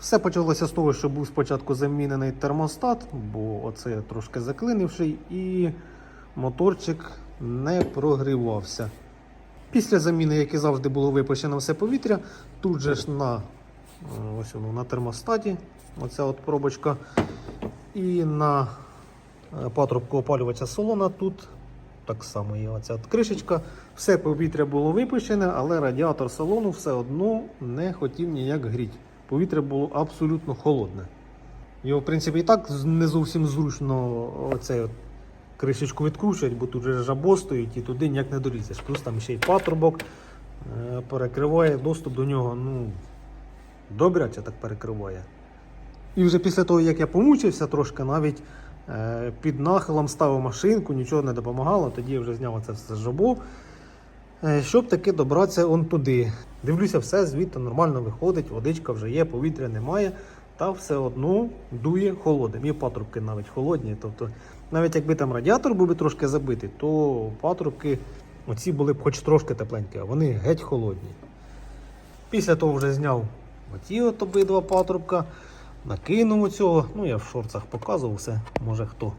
Все почалося з того, що був спочатку замінений термостат, бо оце трошки заклинивший, і моторчик не прогрівався. Після заміни, як і завжди, було випущено все повітря, тут же ж на, ось воно, на термостаті, оця от пробочка, і на е, патрубку опалювача салона тут так само є оця от кришечка. Все повітря було випущене, але радіатор салону все одно не хотів ніяк гріти. Повітря було абсолютно холодне. Його, в принципі, і так не зовсім зручно оце от кришечку відкручувати, бо тут же жабо стоїть і туди ніяк не долізеш. Плюс там ще й патрубок е, перекриває доступ до нього. Ну, добряче так перекриває. І вже після того, як я помучився трошки, навіть е, під нахилом ставив машинку, нічого не допомагало, тоді я вже зняв це все з жабо. Е, Щоб таки добратися он туди. Дивлюся, все звідти нормально виходить, водичка вже є, повітря немає, та все одно дує холодним. І патрубки навіть холодні. Тобто, навіть якби там радіатор був би трошки забитий, то патрубки оці були б хоч трошки тепленькі, а вони геть холодні. Після того вже зняв оті от обидва патрубка, накинув цього. Ну, я в шорцах показував все, може хто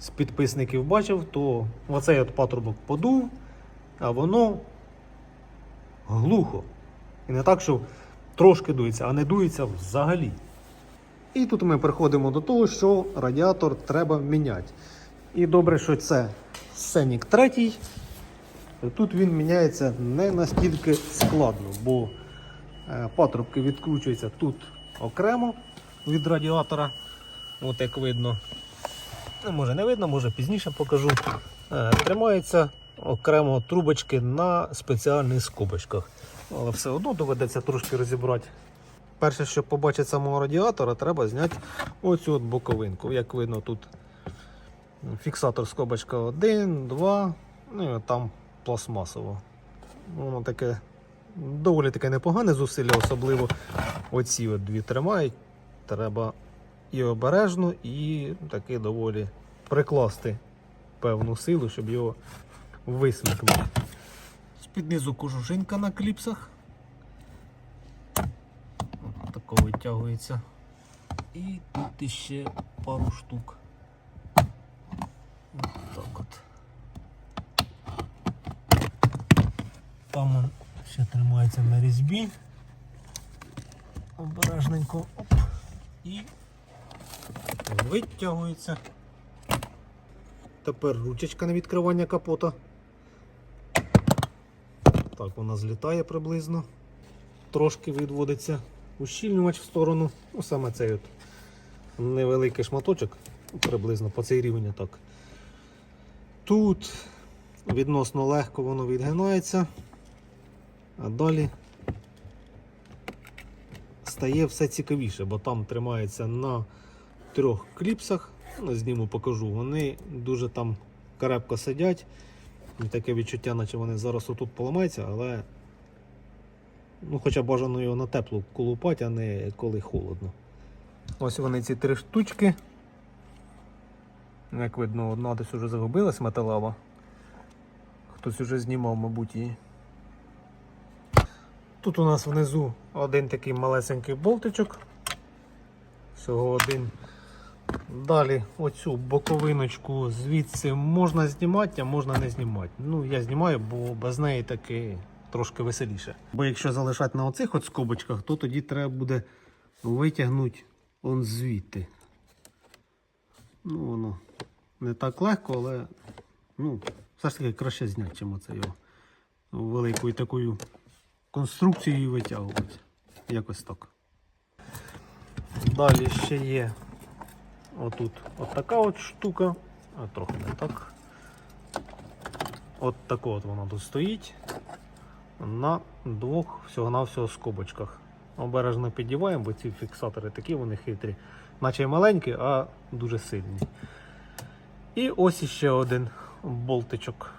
з підписників бачив, то оцей от патрубок подув, а воно глухо. І не так, що трошки дується, а не дується взагалі. І тут ми приходимо до того, що радіатор треба міняти. І добре, що це Сенік 3. Тут він міняється не настільки складно, бо е, патрубки відкручуються тут окремо від радіатора. От як видно. Може не видно, може пізніше покажу. Е, Тримаються окремо трубочки на спеціальних скобочках. Але все одно доведеться трошки розібрати. Перше, щоб побачити самого радіатора, треба зняти оцю от боковинку. Як видно, тут фіксатор скобочка 1, 2, ну і там пластмасово. Воно таке доволі таке непогане зусилля, особливо оці от дві тримають. Треба і обережно, і таки доволі прикласти певну силу, щоб його висмикнути. З-під низу кожушинка на кліпсах. От Тако витягується. І тут іще пару штук. От так от. Там он ще тримається на різьбі. Обережненько. Оп. І витягується. Тепер ручечка на відкривання капота. Так, вона злітає приблизно. Трошки відводиться ущільнювач в сторону. Ну, саме цей от невеликий шматочок, приблизно по цей рівень так. Тут відносно легко воно відгинається, а далі стає все цікавіше, бо там тримається на трьох кліпсах. Ну, зніму покажу. Вони дуже там крепко сидять. І Таке відчуття, наче вони зараз отут поламаються, але ну, хоча бажано його на теплу колупати, а не коли холодно. Ось вони ці три штучки. Як видно, одна десь вже загубилась металева. Хтось уже знімав, мабуть, її. Тут у нас внизу один такий малесенький болтичок. Всього один. Далі оцю боковиночку звідси можна знімати, а можна не знімати. Ну, я знімаю, бо без неї таки трошки веселіше. Бо якщо залишати на оцих от скобочках, то тоді треба буде витягнути он звідти. Ну, воно не так легко, але ну, все ж таки краще зняти, чим оце його великою такою конструкцією витягувати. Якось так. Далі ще є отут от така от штука, а трохи не так. От тако от воно тут стоїть на двох всього-навсього скобочках. Обережно піддіваємо, бо ці фіксатори такі вони хитрі, наче маленькі, а дуже сильні. І ось іще один болтичок.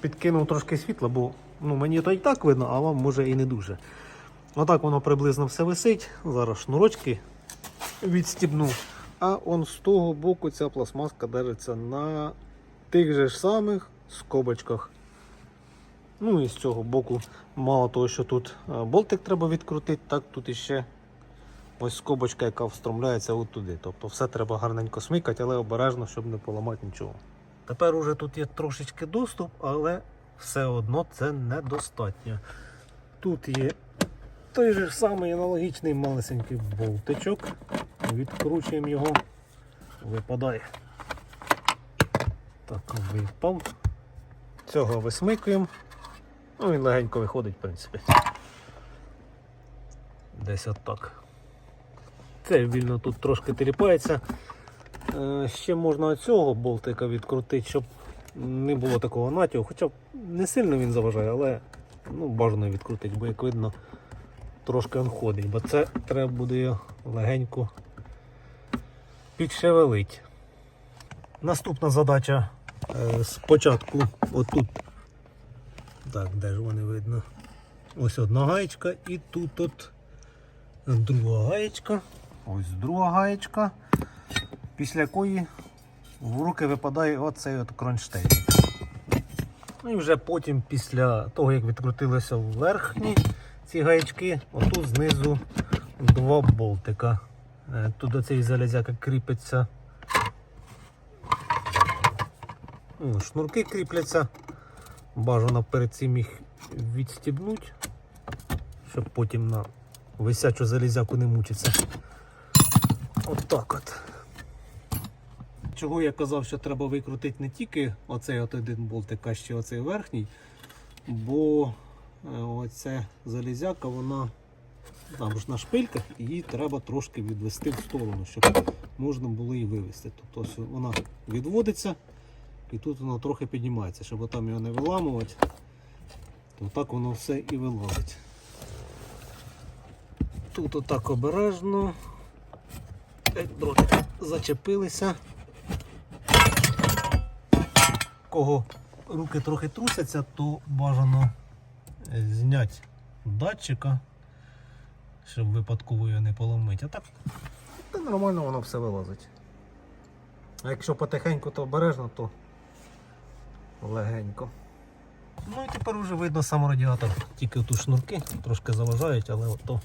Підкинув трошки світла, бо ну, мені то і так видно, а вам може і не дуже. Отак воно приблизно все висить. Зараз шнурочки відстібну. А он з того боку ця пластмаска держиться на тих же ж самих скобочках. Ну і з цього боку, мало того, що тут е, болтик треба відкрутити, так тут іще ось скобочка, яка встромляється отуди. Тобто все треба гарненько смикати, але обережно, щоб не поламати нічого. Тепер уже тут є трошечки доступ, але все одно це недостатньо. Тут є той же самий аналогічний малесенький болтичок. Відкручуємо його, випадає. Так, випав. Цього висмикуємо. Ну, він легенько виходить, в принципі. Десь отак. Це вільно тут трошки теліпається. Е, Ще можна цього болтика відкрутити, щоб не було такого натягу. Хоча не сильно він заважає, але ну, бажано відкрутити, бо як видно, трошки він ходить, бо це треба буде легенько підшевелить. Наступна задача е, спочатку отут. Так, де ж вони видно? Ось одна гаєчка і тут от друга гаєчка. Ось друга гаєчка, після якої в руки випадає оцей от кронштейн. Ну і вже потім, після того, як відкрутилися верхні ці гаячки, отут знизу два болтика. Е, Тут до цієї залізяка кріпиться. Ну, Шнурки кріпляться. Бажано перед цим їх відстібнути, щоб потім на висячу залізяку не мучиться. От так от. Чого я казав, що треба викрутити не тільки оцей от один болтик, а ще оцей верхній, бо е, оця залізяка, вона там ж на шпильках, її треба трошки відвести в сторону, щоб можна було її вивести. Тобто вона відводиться і тут воно трохи піднімається, щоб там його не виламувати, то так воно все і вилазить. Тут отак обережно. Дротики зачепилися. Кого руки трохи трусяться, то бажано зняти датчика, щоб випадково його не поломити. А так та нормально воно все вилазить. А якщо потихеньку, то обережно, то легенько. Ну і тепер вже видно сам радіатор. Тільки тут шнурки трошки заважають, але ото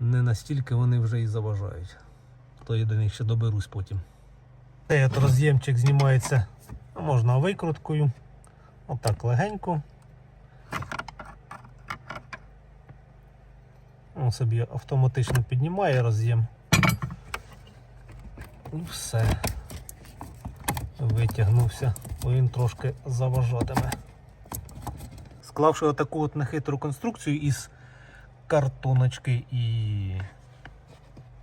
не настільки вони вже і заважають. То я до них ще доберусь потім. Цей роз'ємчик знімається можна викруткою. Отак легенько. Собі автоматично піднімає роз'єм. Все. Витягнувся, бо він трошки заважатиме. Склавши отаку от нехитру конструкцію із картоночки і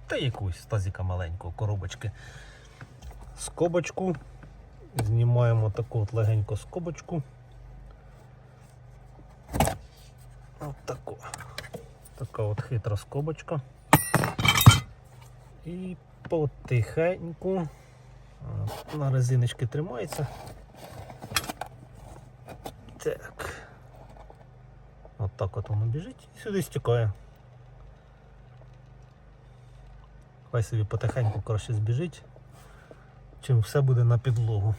та якогось тазіка маленького коробочки. Скобочку. Знімаємо таку от легеньку скобочку. От таку. Така от хитра скобочка. І потихеньку на резиночки тримається. Так. От так от воно біжить і сюди стікає. Хай собі потихеньку краще збіжить, чим все буде на підлогу.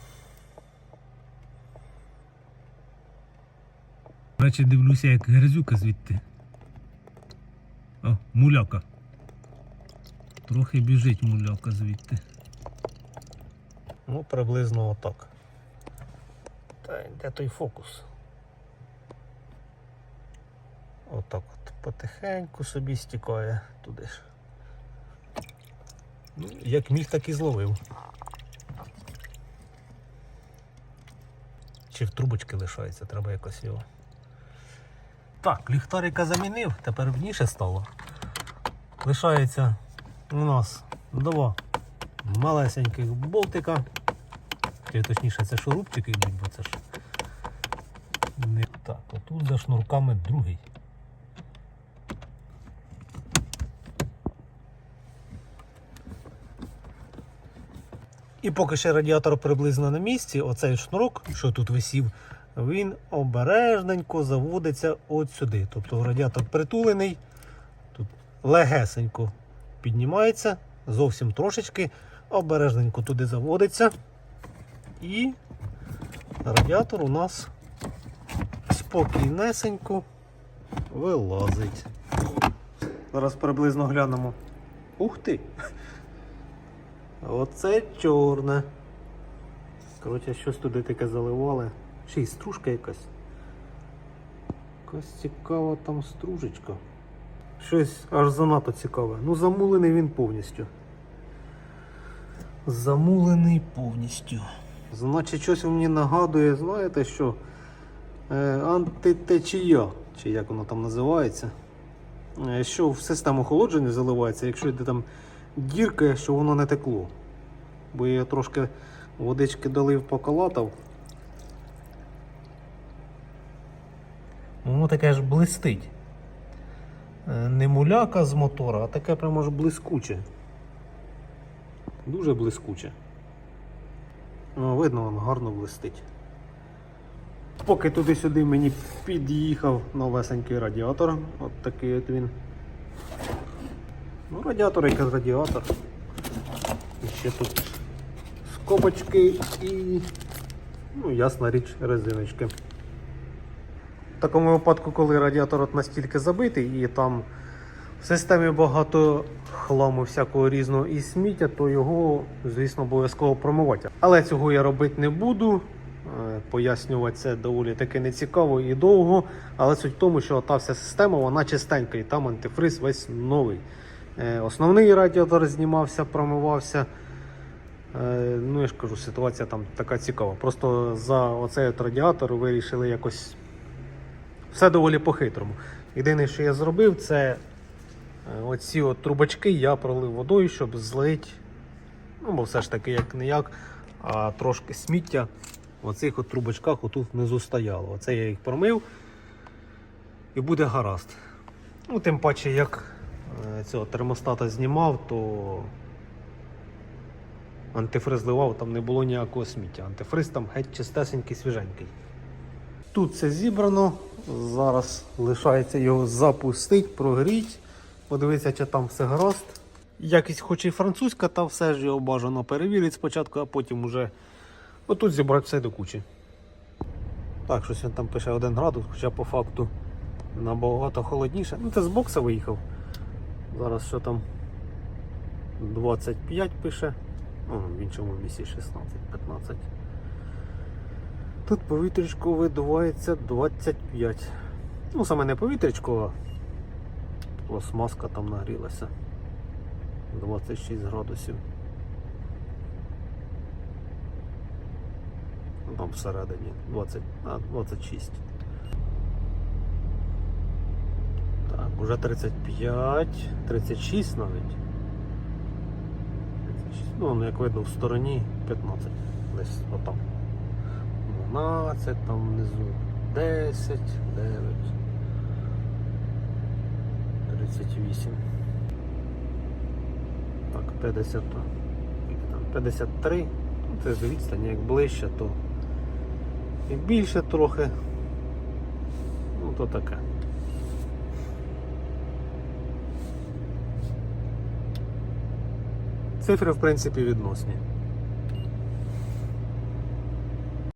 До речі, дивлюся, як грязюка звідти. О, муляка. Трохи біжить муляка звідти. Ну, приблизно отак. Та де той фокус? Отак от потихеньку собі стікає туди ж. Ну, як міг, так і зловив. Чи в трубочки лишається, треба якось його. Так, ліхтарика замінив, тепер вніше стало. Лишається у нас два малесеньких болтика. Чи точніше це шурупчики йдуть, бо це ж не так. Отут за шнурками другий. І поки ще радіатор приблизно на місці, оцей шнурок, що тут висів, він обережненько заводиться от сюди. Тобто радіатор притулений, легесенько піднімається, зовсім трошечки, обережненько туди заводиться. І радіатор у нас спокійнесенько вилазить. Зараз приблизно глянемо. Ух ти! Оце чорне. Коротше, щось туди таке заливали. Ще й стружка якась. Якась цікава там стружечка. Щось аж занадто цікаве. Ну, замулений він повністю. Замулений повністю. Значить, щось мені нагадує, знаєте що? Е, антитечія, чи як воно там називається. Е, що в систему охолодження заливається, якщо йде там дірка, що воно не текло. Бо я трошки водички долив, поколатав. Воно таке ж блистить. Не муляка з мотора, а таке прямо ж блискуче. Дуже блискуче. Ну, видно, воно гарно блистить. Поки туди-сюди мені під'їхав новесенький радіатор. От такий от він. Ну, радіатор як радіатор. І ще тут скобочки і, ну, ясна річ, резиночки. В такому випадку, коли радіатор от настільки забитий і там в системі багато хламу всякого різного і сміття, то його, звісно, обов'язково промивати. Але цього я робити не буду. Е, Пояснювати це доволі таки нецікаво і довго. Але суть в тому, що та вся система вона чистенька і там антифриз весь новий. Е, Основний радіатор знімався, промивався. Е, Ну, я ж кажу, ситуація там така цікава. Просто за оцей от радіатор вирішили якось все доволі по-хитрому. Єдине, що я зробив, це е, оці от трубочки я пролив водою, щоб злить. Ну, бо все ж таки, як не як, а трошки сміття в оцих от трубочках отут внизу стояло. Оце я їх промив і буде гаразд. Ну, тим паче, як е, цього термостата знімав, то антифриз зливав, там не було ніякого сміття. Антифриз там геть чистесенький, свіженький. Тут все зібрано. Зараз лишається його запустити, прогріти, подивитися, чи там все гаразд. Якість хоч і французька, та все ж його бажано перевірити спочатку, а потім уже отут зібрати все до кучі. Так, щось він там пише 1 градус, хоча по факту набагато холодніше. Ну це з бокса виїхав. Зараз що там 25 пише. О, в іншому місці 16-15. Тут повітрячко видувається 25. Ну, саме не повітрячко, а пластмаска там нагрілася. 26 градусів. Ну, Там всередині 20, а, 26. Так, уже 35, 36 навіть. 36. Ну, ну, як видно, в стороні 15. Десь отам. 12, там внизу 10, 9, 38. Так, 50. скільки там, 53. Ну, Це з відстані, як ближче, то і більше трохи. Ну, то таке. Цифри, в принципі, відносні.